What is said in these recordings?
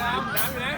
น้ำน้ำอยู่ไหน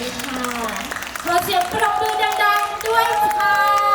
ดีค่ะขอเสียงปรบมือดังๆด้วยค่ะ